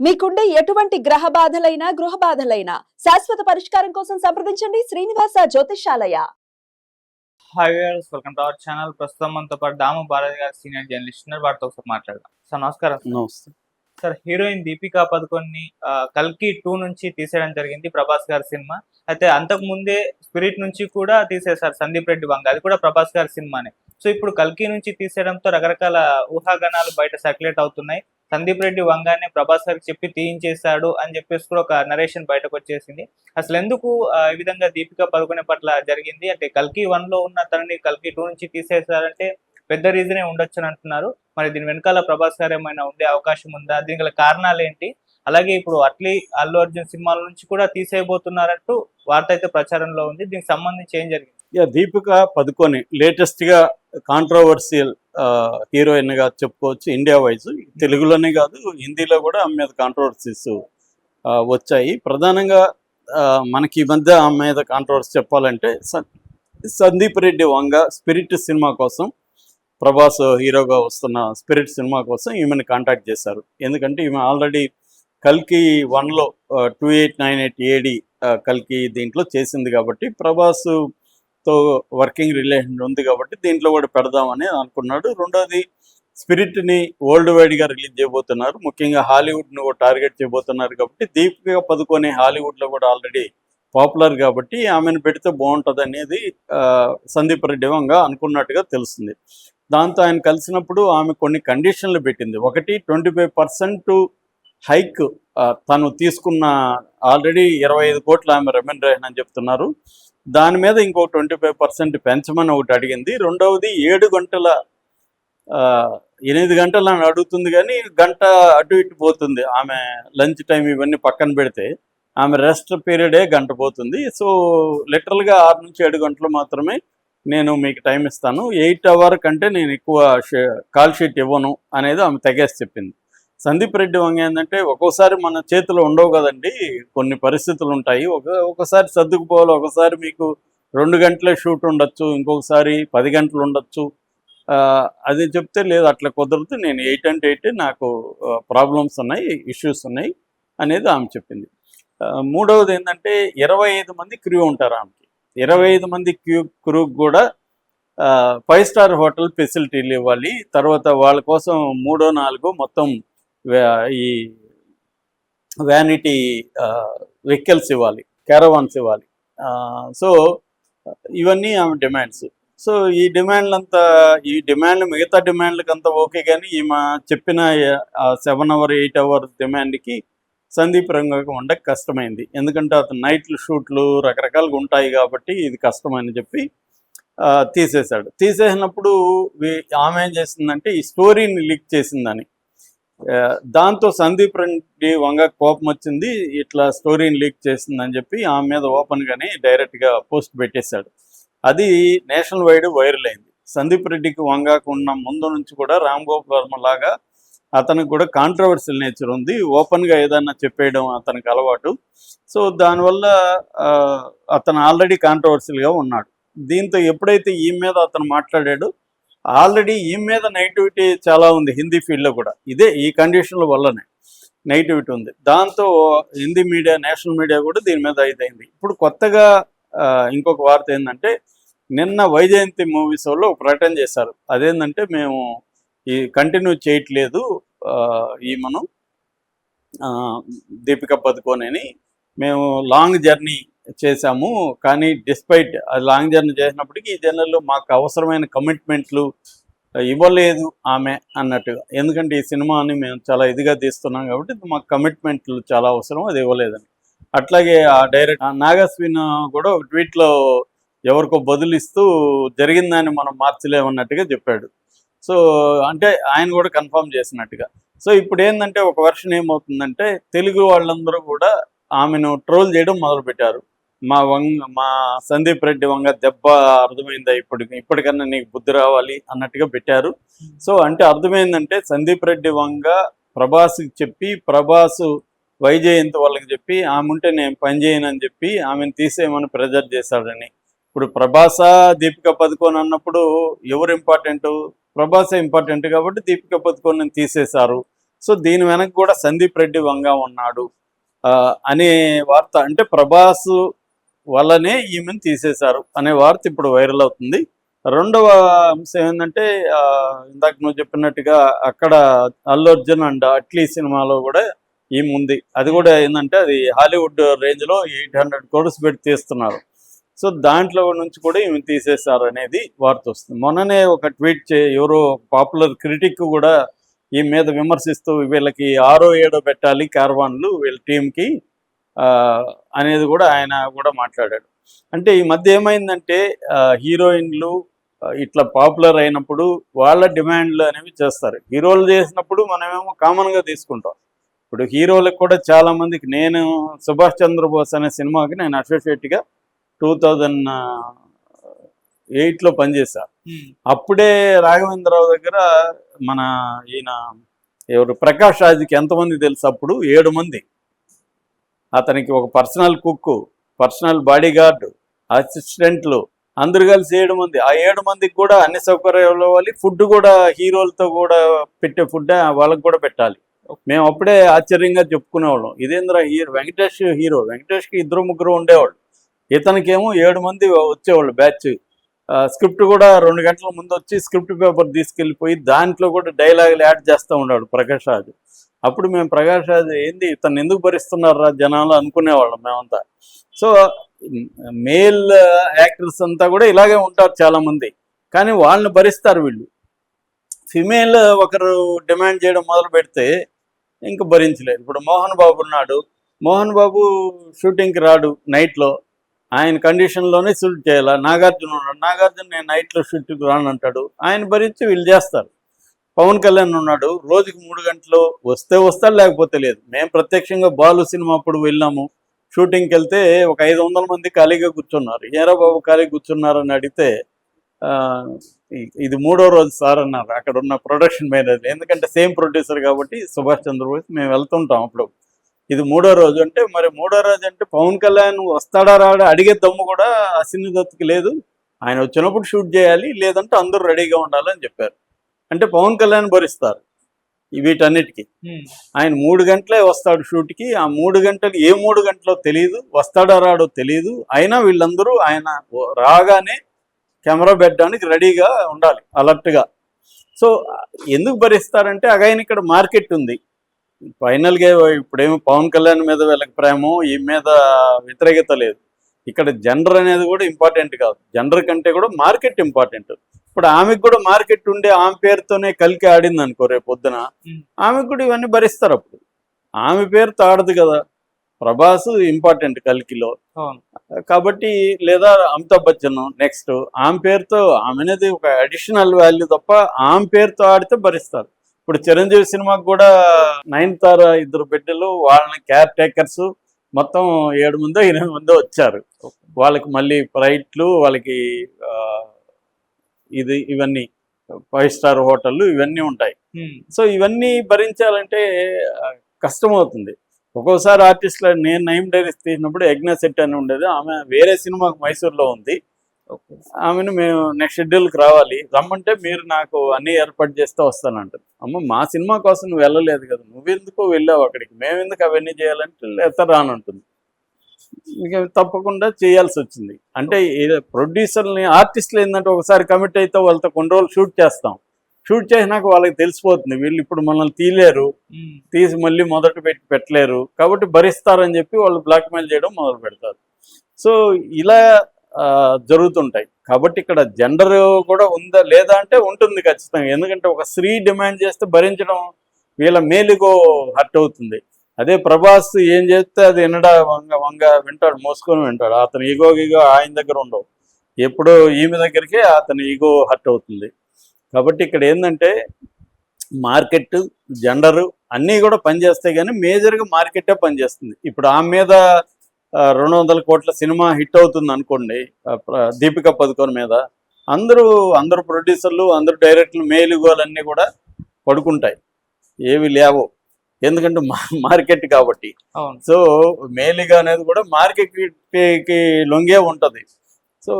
మీకుండే ఎటువంటి గ్రహ బాధలైనా గృహ బాధలైనా శాశ్వత పరిష్కారం కోసం సంప్రదించండి Srinivasa Jyothishalaya hi viewers welcome to our channel ప్రస్తుతం మనతో పాటు దాము భారతి గారు సీనియర్ జర్నలిస్ట్ ఉన్నారు. వారితో ఒకసారి మాట్లాడదాం. సార్ నమస్కారం. నమస్తే. సార్ హీరోయిన్ దీపికా పదుకొని కల్కి టూ నుంచి తీసేయడం జరిగింది ప్రభాస్ గారి సినిమా. అయితే అంతకు ముందే స్పిరిట్ నుంచి కూడా తీసేశారు సందీప్ రెడ్డి వంగ. అది కూడా ప్రభాస్ గారి సినిమానే. సో ఇప్పుడు కల్కి నుంచి తీసేయడంతో రకరకాల ఊహాగానాలు బయట సర్క్యులేట్ అవుతున్నాయి. సందీప్ రెడ్డి వంగానే ప్రభాస్ గారికి చెప్పి తీయించేశాడు అని చెప్పేసి కూడా ఒక నరేషన్ బయటకు వచ్చేసింది. అసలు ఎందుకు ఈ విధంగా దీపికా పదుకునే పట్ల జరిగింది? అంటే కల్కి వన్లో ఉన్న తనని కల్కి టూ నుంచి తీసేశారంటే పెద్ద రీజనే ఉండొచ్చు అని అంటున్నారు. మరి దీని వెనకాల ప్రభాస్ గారు ఏమైనా ఉండే అవకాశం ఉందా? దీనికి గల కారణాలు ఏంటి? అలాగే ఇప్పుడు అట్లీ అల్లు అర్జున్ సినిమాల నుంచి కూడా తీసేయబోతున్నారంటూ వార్త అయితే ప్రచారంలో ఉంది. దీనికి సంబంధించి ఏం జరిగింది? దీపిక పదుకొని లేటెస్ట్గా కాంట్రవర్సియల్ హీరోయిన్గా చెప్పుకోవచ్చు ఇండియా వైజ్ తెలుగులోనే కాదు హిందీలో కూడా ఆమె మీద కాంట్రవర్సీస్ వచ్చాయి. ప్రధానంగా మనకి ఈ మధ్య ఆమె మీద కాంట్రవర్సీ చెప్పాలంటే స- సందీప్ రెడ్డి వంగ స్పిరిట్ సినిమా కోసం ప్రభాస్ హీరోగా వస్తున్న స్పిరిట్ సినిమా కోసం ఈమెను కాంటాక్ట్ చేశారు. ఎందుకంటే ఈమె ఆల్రెడీ కల్కి వన్లో two eight nine eight AD కల్కి దీంట్లో చేసింది కాబట్టి ప్రభాస్ తో వర్కింగ్ రిలేషన్ ఉంది కాబట్టి దీంట్లో కూడా పెడదామని అనుకున్నాడు. రెండోది స్పిరిట్ని వరల్డ్ వైడ్గా రిలీజ్ చేయబోతున్నారు. ముఖ్యంగా హాలీవుడ్ను కూడా టార్గెట్ చేయబోతున్నారు కాబట్టి దీపిక పదుకొని హాలీవుడ్లో కూడా ఆల్రెడీ పాపులర్ కాబట్టి ఆమెను పెడితే బాగుంటుంది అనేది ఆ, సందీప్ రెడ్డి వంగా అనుకున్నట్టుగా తెలుస్తుంది. దాంతో ఆయన కలిసినప్పుడు ఆమె కొన్ని కండిషన్లు పెట్టింది. ఒకటి ట్వంటీ ఫైవ్ పర్సెంట్ హైక్ తను తీసుకున్న ఆల్రెడీ ఇరవై ఐదు కోట్లు ఆమె రెమ్యూనరేషన్ అని చెప్తున్నారు. దాని మీద ఇంకో ట్వంటీ ఫైవ్ పర్సెంట్ పెంచమని ఒకటి అడిగింది. రెండవది ఏడు గంటల ఎనిమిది గంటలు అని అడుగుతుంది కానీ గంట అటు ఇటు పోతుంది. ఆమె లంచ్ టైం ఇవన్నీ పక్కన పెడితే ఆమె రెస్ట్ పీరియడే గంట పోతుంది. సో లిటరల్గా ఆరు నుంచి ఏడు గంటలు మాత్రమే నేను మీకు టైం ఇస్తాను. ఎయిట్ అవర్ కంటే నేను ఎక్కువ కాల్ షీట్ ఇవ్వను అనేది ఆమె తెగేసి చెప్పింది. సందీప్ రెడ్డి వంగ ఏంటంటే ఒక్కోసారి మన చేతిలో ఉండవు కదండి. కొన్ని పరిస్థితులు ఉంటాయి. ఒక ఒకసారి సర్దుకుపోవాలి ఒకసారి మీకు రెండు గంటలే షూట్ ఉండొచ్చు ఇంకొకసారి పది గంటలు ఉండొచ్చు. అది చెప్తే లేదు అట్లా కుదరదు. నేను ఎయిట్ అంటే ఎయిట్ నాకు ప్రాబ్లమ్స్ ఉన్నాయి ఇష్యూస్ ఉన్నాయి అనేది ఆమె చెప్పింది. మూడవది ఏంటంటే ఇరవై ఐదు మంది క్రూ ఉంటారు ఆమెకి. ఇరవై ఐదు మంది క్యూ క్రూ కూడా ఫైవ్ స్టార్ హోటల్ ఫెసిలిటీలు ఇవ్వాలి. తర్వాత వాళ్ళ కోసం మూడో నాలుగో మొత్తం ఈ వ్యానిటీ వెహికల్స్ ఇవ్వాలి క్యారవాన్స్ ఇవ్వాలి. సో ఇవన్నీ ఆమె డిమాండ్స్ సో ఈ డిమాండ్లంతా ఈ డిమాండ్ మిగతా డిమాండ్లకంతా ఓకే కానీ ఈమె చెప్పిన సెవెన్ అవర్ ఎయిట్ అవర్ డిమాండ్కి సందీప్ రంగకు ఉండక కష్టమైంది. ఎందుకంటే అతను నైట్లు షూట్లు రకరకాలుగా ఉంటాయి కాబట్టి ఇది కష్టమని చెప్పి తీసేశాడు. తీసేసినప్పుడు ఆమె ఏం చేసిందంటే ఈ స్టోరీని లీక్ చేసిందని. దాంతో సందీప్ రెడ్డి వంగ కోపం వచ్చింది ఇట్లా స్టోరీని లీక్ చేసిందని చెప్పి ఆమె మీద ఓపెన్గానే డైరెక్ట్గా పోస్ట్ పెట్టేశాడు. అది నేషనల్ వైడ్ వైరల్ అయింది. సందీప్ రెడ్డికి వంగాకు ఉన్న ముందు నుంచి కూడా రామ్ గోపాల్ వర్మ లాగా అతనికి కూడా కాంట్రవర్షియల్ నేచర్ ఉంది. ఓపెన్గా ఏదన్నా చెప్పేయడం అతనికి అలవాటు. సో దానివల్ల ఆ, అతను ఆల్రెడీ కాంట్రవర్షియల్గా ఉన్నాడు. దీంతో ఎప్పుడైతే ఈ మీద అతను మాట్లాడాడో ఆల్రెడీ ఈ మీద నెగిటివిటీ చాలా ఉంది హిందీ ఫీల్డ్లో కూడా. ఇదే ఈ కండిషన్ల వల్లనే నెగిటివిటీ ఉంది. దాంతో హిందీ మీడియా నేషనల్ మీడియా కూడా దీని మీద ఇదైంది. ఇప్పుడు కొత్తగా ఇంకొక వార్త ఏంటంటే నిన్న వైజయంతి మూవీస్ వాళ్ళు ప్రకటన చేశారు. అదేంటంటే మేము ఈ కంటిన్యూ చేయట్లేదు ఈ మనం ఆ, దీపిక పదుకోనని మేము లాంగ్ జర్నీ చేశాము. కానీ డిస్పైట్ లాంగ్ జర్నీ చేసినప్పటికీ ఈ జర్నీలో మాకు అవసరమైన కమిట్మెంట్లు ఇవ్వలేదు ఆమె అన్నట్టుగా ఎందుకంటే ఈ సినిమాని మేము చాలా ఇదిగా తీస్తున్నాం కాబట్టి మాకు కమిట్మెంట్లు చాలా అవసరం అది ఇవ్వలేదని. అట్లాగే ఆ డైరెక్ట్ నాగస్విన్ కూడా ఒక ట్వీట్లో ఎవరికో బదులిస్తూ జరిగిందని మనం మార్చలేమన్నట్టుగా చెప్పాడు. సో అంటే ఆయన కూడా కన్ఫర్మ్ చేసినట్టుగా. సో ఇప్పుడు ఏంటంటే ఒక వర్షన్ ఏమవుతుందంటే తెలుగు వాళ్ళందరూ కూడా ఆమెను ట్రోల్ చేయడం మొదలుపెట్టారు. మా వంగ మా సందీప్ రెడ్డి వంగ దెబ్బ అర్థమైందా ఇప్పుడు ఇప్పటికన్నా నీకు బుద్ధి రావాలి అన్నట్టుగా పెట్టారు. సో అంటే అర్థమైందంటే సందీప్ రెడ్డి వంగ ప్రభాస్కి చెప్పి ప్రభాస్ వైజయంత్ వాళ్ళకి చెప్పి ఆమె ఉంటే నేను పనిచేయనని చెప్పి ఆమెను తీసేయమని ప్రెజర్ చేశాడని. ఇప్పుడు ప్రభాస దీపిక పదుకోన్ అన్నప్పుడు ఎవరు ఇంపార్టెంట్ ప్రభాసే ఇంపార్టెంట్ కాబట్టి దీపిక పదుకోన్ తీసేశారు. సో దీని వెనక కూడా సందీప్ రెడ్డి వంగ ఉన్నాడు. ఆ, అనే వార్త అంటే ప్రభాస్ వల్లనే ఈమెను తీసేశారు అనే వార్త ఇప్పుడు వైరల్ అవుతుంది. రెండవ అంశం ఏంటంటే ఇందాక నువ్వు చెప్పినట్టుగా అక్కడ అల్లు అర్జున్ అండ్ అట్లీ సినిమాలో కూడా ఈమె ఉంది. అది కూడా ఏంటంటే అది హాలీవుడ్ రేంజ్లో ఎయిట్ హండ్రెడ్ కోర్స్ పెట్టి తీస్తున్నారు. సో దాంట్లో నుంచి కూడా ఈమె తీసేశారు అనేది వార్త వస్తుంది. మొన్ననే ఒక ట్వీట్ చే ఎవరో పాపులర్ క్రిటిక్ కూడా ఈ మీద విమర్శిస్తూ వీళ్ళకి ఆరో ఏడో పెట్టాలి కార్వాన్లు వీళ్ళ టీంకి అనేది కూడా ఆయన కూడా మాట్లాడాడు. అంటే ఈ మధ్య ఏమైందంటే హీరోయిన్లు ఇట్లా పాపులర్ అయినప్పుడు వాళ్ళ డిమాండ్లు అనేవి చేస్తారు. హీరోలు చేసినప్పుడు మనమేమో కామన్గా తీసుకుంటాం. ఇప్పుడు హీరోలకు కూడా చాలా మందికి నేను సుభాష్ చంద్రబోస్ అనే సినిమాకి నేను అసోసియేట్గా టూ థౌజండ్ ఎయిట్లో పనిచేశాను అప్పుడే రాఘవేంద్రరావు దగ్గర మన ఈయన ఎవరు ప్రకాష్ రాజ్కి ఎంతమంది తెలుసు అప్పుడు? ఏడు మంది. అతనికి ఒక personal cook personal body guard అసిస్టెంట్లు అందరు కలిసి ఏడు మంది. ఆ ఏడు మందికి కూడా అన్ని సౌకర్యాలు ఇవ్వాలి. ఫుడ్ కూడా హీరోలతో కూడా పెట్టే ఫుడ్ వాళ్ళకి కూడా పెట్టాలి. మేము అప్పుడే ఆశ్చర్యంగా చెప్పుకునేవాళ్ళం. ఇదేంద్ర హీరో? వెంకటేష్ హీరో. వెంకటేష్కి ఇద్దరు ముగ్గురు ఉండేవాళ్ళు. ఇతనికేమో ఏడు మంది వచ్చేవాళ్ళు బ్యాచ్. స్క్రిప్ట్ కూడా రెండు గంటల ముందు వచ్చి స్క్రిప్ట్ పేపర్ తీసుకెళ్ళిపోయి దాంట్లో కూడా డైలాగులు యాడ్ చేస్తూ ఉన్నాడు ప్రకాష్ రాజు. అప్పుడు మేము ప్రకాష్ రాజు ఏంది ఇతను ఎందుకు భరిస్తున్నారా జనాలు అనుకునేవాళ్ళం మేమంతా. సో మేల్ యాక్టర్స్ అంతా కూడా ఇలాగే ఉంటారు చాలా మంది కానీ వాళ్ళని భరిస్తారు వీళ్ళు. ఫిమేల్ ఒకరు డిమాండ్ చేయడం మొదలు పెడితే ఇంక భరించలేరు. ఇప్పుడు మోహన్ బాబు ఉన్నాడు. మోహన్ బాబు షూటింగ్కి రాడు నైట్లో. ఆయన కండిషన్లోనే షూట్ చేయాలి? నాగార్జున ఉన్నాడు. నాగార్జున నేను నైట్లో షూటింగ్కి రాను అంటాడు ఆయన భరించి వీళ్ళు చేస్తారు. పవన్ కళ్యాణ్ ఉన్నాడు రోజుకి మూడు గంటలు వస్తే వస్తాడు లేకపోతే లేదు. మేము ప్రత్యక్షంగా బాలు సినిమా అప్పుడు వెళ్ళాము. షూటింగ్కి వెళ్తే ఒక ఐదు వందల మంది ఖాళీగా కూర్చున్నారు. ఏరా బాబు ఖాళీ కూర్చున్నారని అడిగితే ఆ, ఇది మూడో రోజు సార్ అన్నారు. అక్కడ ఉన్న ప్రొడక్షన్ మేనేజర్. ఎందుకంటే సేమ్ ప్రొడ్యూసర్ కాబట్టి సుభాష్ చంద్రబోస్ మేము వెళ్తుంటాం అప్పుడు. ఇది మూడో రోజు అంటే మరి మూడో రోజు అంటే పవన్ కళ్యాణ్ వస్తాడా రాడా అడిగే దమ్ము కూడా అశ్విని దత్తుకి లేదు. ఆయన వచ్చినప్పుడు షూట్ చేయాలి లేదంటే అందరూ రెడీగా ఉండాలని చెప్పారు. అంటే పవన్ కళ్యాణ్ భరిస్తారు వీటన్నిటికీ. ఆయన మూడు గంటలే వస్తాడు షూట్కి. ఆ మూడు గంటలు ఏ మూడు గంటలో తెలియదు వస్తాడో రాడో తెలియదు అయినా వీళ్ళందరూ ఆయన రాగానే కెమెరా పెట్టడానికి రెడీగా ఉండాలి అలర్ట్గా. సో ఎందుకు భరిస్తారంటే అగైన్ ఇక్కడ మార్కెట్ ఉంది. ఫైనల్గా ఇప్పుడేమో పవన్ కళ్యాణ్ మీద వీళ్ళకి ప్రేమో ఈ మీద వ్యతిరేకత లేదు. ఇక్కడ జెండర్ అనేది కూడా ఇంపార్టెంట్ కాదు. జెండర్ కంటే కూడా మార్కెట్ ఇంపార్టెంట్ ఇప్పుడు ఆమెకు కూడా మార్కెట్ ఉండే ఆమె పేరుతోనే కలికి ఆడింది అనుకో రేపు పొద్దున. ఆమెకు కూడా ఇవన్నీ భరిస్తారు అప్పుడు. ఆమె పేరుతో ఆడదు కదా. ప్రభాస్ ఇంపార్టెంట్ కల్కిలో. కాబట్టి లేదా అమితాబ్ బచ్చన్ నెక్స్ట్ ఆమె పేరుతో ఆమె అనేది ఒక అడిషనల్ వాల్యూ తప్ప ఆమె పేరుతో ఆడితే భరిస్తారు. ఇప్పుడు చిరంజీవి సినిమాకి కూడా నైన్ తార ఇద్దరు బిడ్డలు వాళ్ళని కేర్ టేకర్స్ మొత్తం ఏడు మందో ఎనిమిది మందో వచ్చారు. వాళ్ళకి మళ్ళీ ఫ్లైట్లు వాళ్ళకి ఇది ఇవన్నీ ఫైవ్ స్టార్ హోటళ్ళు ఇవన్నీ ఉంటాయి. సో ఇవన్నీ భరించాలంటే ఆ, కష్టమవుతుంది. ఒక్కోసారి ఆర్టిస్ట్లో నేను నైమ్ డైరీస్ తీసినప్పుడు యజ్ఞ సెట్ అని ఉండేది. ఆమె వేరే సినిమాకు మైసూర్లో ఉంది. ఆమెను మేము నెక్స్ట్ షెడ్యూల్కి రావాలి. రమ్మంటే మీరు నాకు అన్ని ఏర్పాటు చేస్తే వస్తానంటుంది అమ్మ మా సినిమా కోసం నువ్వు వెళ్ళలేదు కదా. నువ్వెందుకు వెళ్ళావు అక్కడికి. మేము ఎందుకు అవన్నీ చేయాలంటే లేత రానంటుంది. ఇక తప్పకుండా చేయాల్సి వచ్చింది. అంటే ప్రొడ్యూసర్ని ఆర్టిస్టులు ఏంటంటే ఒకసారి కమిట్ అయితే వాళ్ళతో కొన్ని రోజులు షూట్ చేస్తాం. షూట్ చేసినాక వాళ్ళకి తెలిసిపోతుంది. వీళ్ళు ఇప్పుడు మనల్ని తీలేరు. తీసి మళ్ళీ మొదట పెట్టి పెట్టలేరు. కాబట్టి భరిస్తారని చెప్పి వాళ్ళు బ్లాక్మెయిల్ చేయడం మొదలు పెడతారు. సో ఇలా జరుగుతుంటాయి. కాబట్టి ఇక్కడ జెండర్ కూడా ఉందా లేదా అంటే ఉంటుంది ఖచ్చితంగా. ఎందుకంటే ఒక స్త్రీ డిమాండ్ చేస్తే భరించడం వీళ్ళ మేలుగో హర్ట్ అవుతుంది. అదే ప్రభాస్ ఏం చేస్తే అది వినడా వంగ వంగ వింటాడు మోసుకొని వింటాడు. అతని ఈగో ఈగో ఆయన దగ్గర ఉండవు. ఎప్పుడో ఈమె దగ్గరికే అతని ఈగో హర్ట్ అవుతుంది. కాబట్టి ఇక్కడ ఏంటంటే మార్కెట్ జెండరు అన్నీ కూడా పనిచేస్తాయి కానీ మేజర్గా మార్కెటే పనిచేస్తుంది. ఇప్పుడు ఆమె మీద రెండు వందల కోట్ల సినిమా హిట్ అవుతుంది అనుకోండి దీపిక పదుకోన్ మీద అందరూ అందరు ప్రొడ్యూసర్లు అందరు డైరెక్టర్లు మేలుగోలన్నీ కూడా పడుకుంటాయి. ఏవి లేవు. ఎందుకంటే మార్కెట్ కాబట్టి. సో మేలిగా అనేది కూడా మార్కెట్కి లొంగే ఉంటుంది. సో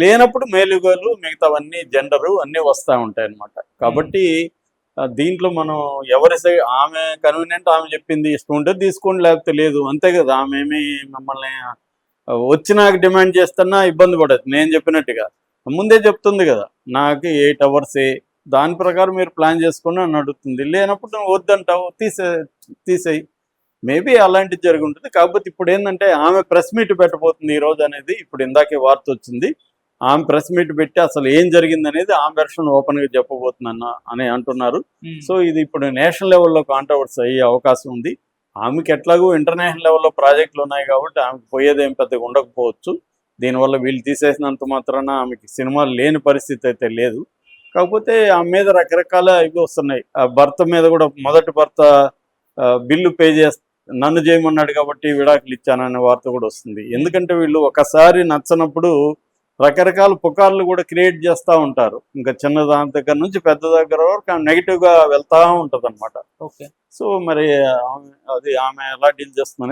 లేనప్పుడు మేలుగోలు మిగతావన్నీ జెండరు అన్నీ వస్తూ ఉంటాయి అన్నమాట కాబట్టి దీంట్లో మనం ఎవరి సై ఆమె కన్వీనియంట్ ఆమె చెప్పింది ఇష్టం ఉంటే తీసుకోండి లేకపోతే లేదు. అంతే కదా ఆమె ఏమి మిమ్మల్ని వచ్చి నాకు డిమాండ్ చేస్తున్నా ఇబ్బంది పడదు. నేను చెప్పినట్టుగా. ముందే చెప్తుంది కదా నాకు ఎయిట్ అవర్సే దాని ప్రకారం మీరు ప్లాన్ చేసుకుని అని అడుగుతుంది. లేనప్పుడు నువ్వు వద్దంటావు తీసే తీసేయి. మేబీ అలాంటిది జరిగి ఉంటుంది. కాకపోతే ఇప్పుడు ఏంటంటే ఆమె ప్రెస్ మీట్ పెట్టబోతుంది ఈ రోజు అనేది ఇప్పుడు ఇందాకే వార్త వచ్చింది. ఆమె ప్రెస్ మీట్ పెట్టి అసలు ఏం జరిగింది అనేది ఆమె వెర్షన్ ఓపెన్గా చెప్పబోతుందన్న అని అంటున్నారు. సో ఇది ఇప్పుడు నేషనల్ లెవెల్లో కాంట్రవర్సీ అయ్యే అవకాశం ఉంది. ఆమెకి ఎట్లాగో ఇంటర్నేషనల్ లెవెల్లో ప్రాజెక్టులు ఉన్నాయి కాబట్టి ఆమెకు పోయేది పెద్దగా ఉండకపోవచ్చు. దీనివల్ల వీళ్ళు తీసేసినంత మాత్రాన ఆమెకి సినిమాలు లేని పరిస్థితి అయితే లేదు. కాకపోతే ఆమె మీద రకరకాల ఇవి వస్తున్నాయి. ఆ భర్త మీద కూడా మొదటి భర్త బిల్లు పే చేస్త నన్ను చేయమన్నాడు కాబట్టి విడాకులు ఇచ్చాననే వార్త కూడా వస్తుంది. ఎందుకంటే వీళ్ళు ఒకసారి నచ్చనప్పుడు రకరకాల పుకార్లు కూడా క్రియేట్ చేస్తూ ఉంటారు. ఇంకా చిన్న దాని దగ్గర నుంచి పెద్ద దగ్గర వరకు నెగిటివ్గా వెళ్తా ఉంటది అనమాట ఓకే. సో మరి ఆమె అది ఆమె ఎలా డీల్ చేస్తుందనే